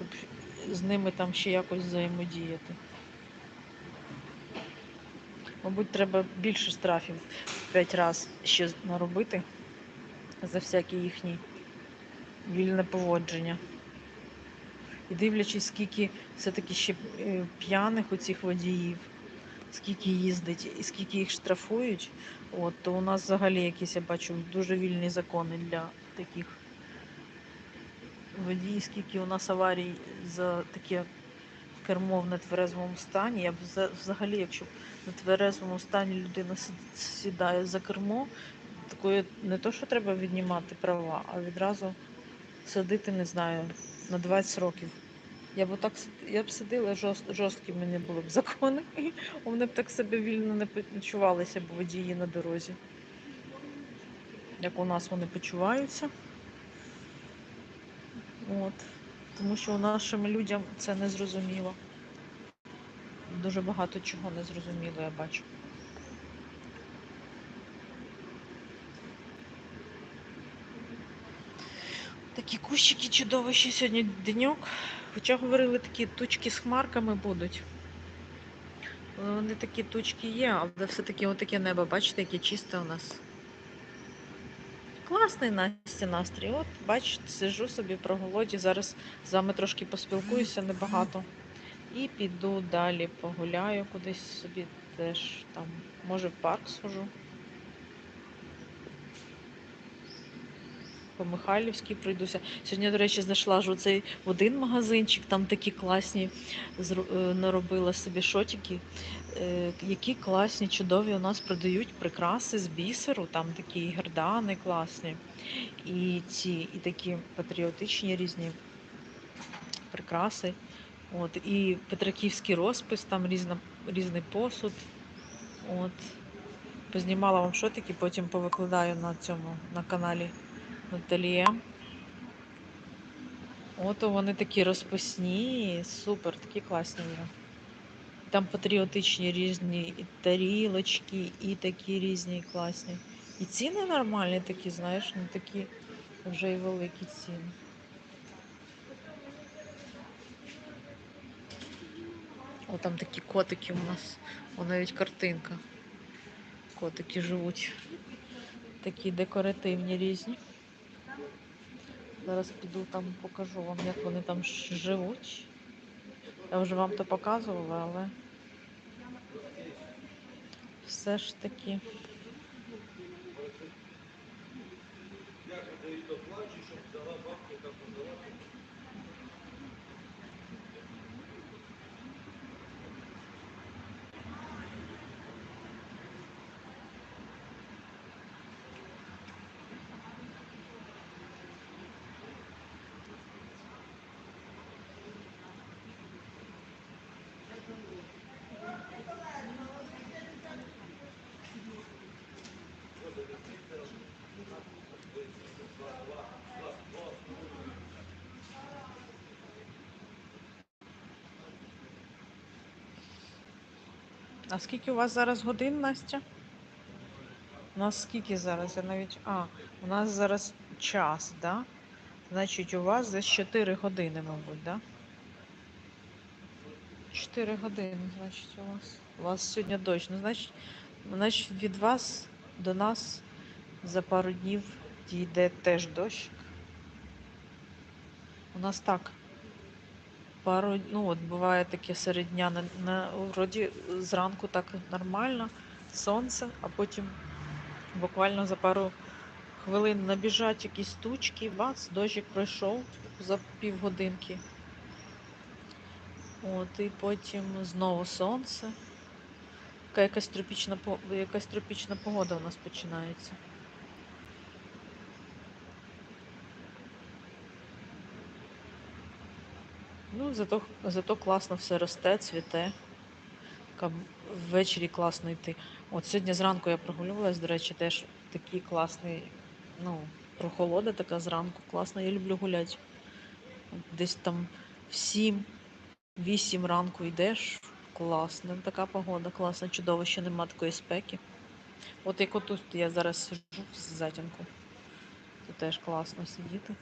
щоб з ними там ще якось взаємодіяти. Мабуть, треба більше штрафів в 5 разів ще наробити за всякі їхні вільне поводження. І дивлячись, скільки все-таки ще е, п'яних у цих водіїв, скільки їздить і скільки їх штрафують, от, то у нас взагалі якісь, я бачу, дуже вільні закони для таких водіїв, скільки у нас аварій за таке кермо в нетверезому стані. Я б взагалі, якщо в нетверезому стані людина сідає за кермо, такої не то, що треба віднімати права, а відразу садити, не знаю, на 20 років. Я б так я б сиділа, жорст, жорсткі в мене були б закони. Вони б так себе вільно не почувалися б водії на дорозі. Як у нас вони почуваються. От. Тому що нашим людям це не зрозуміло. Дуже багато чого не зрозуміло, я бачу. Такі кущики чудовищі сьогодні деньок. Хоча говорили, такі тучки з хмарками будуть. Вони такі тучки є, але все-таки отаке небо, бачите, яке чисте у нас. Класний Настя настрій. От, бач, сижу собі про голоді. Зараз з вами трошки поспілкуюся небагато. І піду далі погуляю кудись собі теж там. Може в парк схожу. По Михайлівській пройдуся. Сьогодні, до речі, знайшла ж оцей один магазинчик, там такі класні е, наробила собі шотики. Е, Які класні, чудові у нас продають прикраси з бісеру, там такі гердани класні. І ці, і такі патріотичні різні прикраси. От, і Петраківський розпис, там різна, різний посуд. От. Познімала вам шотики, потім повикладаю на цьому на каналі Наталія. От вони такі розписні, супер, такі класні є. Там патріотичні різні і тарілочки, і такі різні класні. І ціни нормальні такі, знаєш, не такі вже і великі ціни. О, там такі котики у нас. О, навіть картинка. Котики живуть. Такі декоративні різні. Зараз піду там покажу вам, як вони там живуть. Я вже вам то показувала, але все ж таки. А скільки у вас зараз годин, Настя? У нас скільки зараз? Я навіть. А, у нас зараз час, да? Значить, у вас десь 4 години, мабуть, да? 4 години, значить, у вас. У вас сьогодні дощ. Ну, значить, значить, від вас до нас за пару днів дійде теж дощ. У нас так. Пару, ну от буває таке серед дня на, на вроді зранку так нормально, сонце, а потім буквально за пару хвилин набіжать якісь тучки, бац, дощик пройшов за півгодинки. От, і потім знову сонце. Якась тропічна, якась тропічна погода у нас починається. Ну, зато, зато класно все росте, цвіте. Ввечері класно йти. От сьогодні зранку я прогулювалась, до речі, теж такий класний, ну, прохолода така зранку. Класно, я люблю гуляти. Десь там в 7-8 ранку йдеш. Класно, така погода, класна, чудово, ще нема такої спеки. От як отут я зараз сиджу в затінку. Це теж класно сидіти.